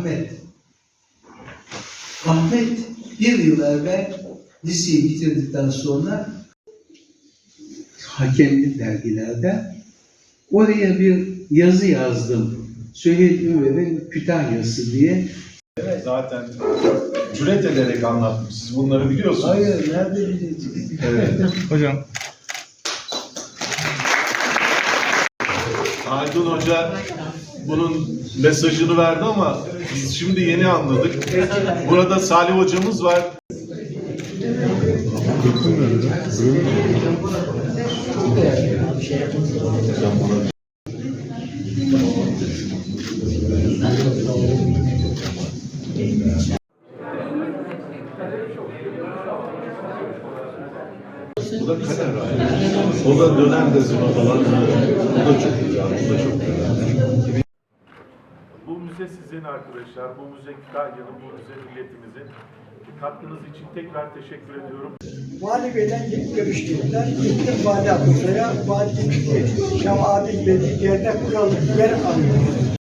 Ahmet. Ahmet bir yıl evvel liseyi bitirdikten sonra hakemli dergilerde oraya bir yazı yazdım. Süheyl Ümer'in Kütahyası diye. Zaten cüret ederek anlatmış. Siz bunları biliyorsunuz. Hayır, nerede bileceğiz? Evet. Hocam Haldun Hoca bunun mesajını verdi ama biz şimdi yeni anladık. Burada Salih Hocamız var. Bu da kader yani. O da dönem gazino falan. Bu da çok güzel. Bu da çok güzel. Müze sizin arkadaşlar, bu müze Kütahya'nın, bu müze milletimizin. Katkınız için tekrar teşekkür ediyorum. Vali Bey'den gidip görüştüler. Gittim Vali Abdülsay'a. Vali ya Adil Bey'i yerde kuralım, yer alıyor.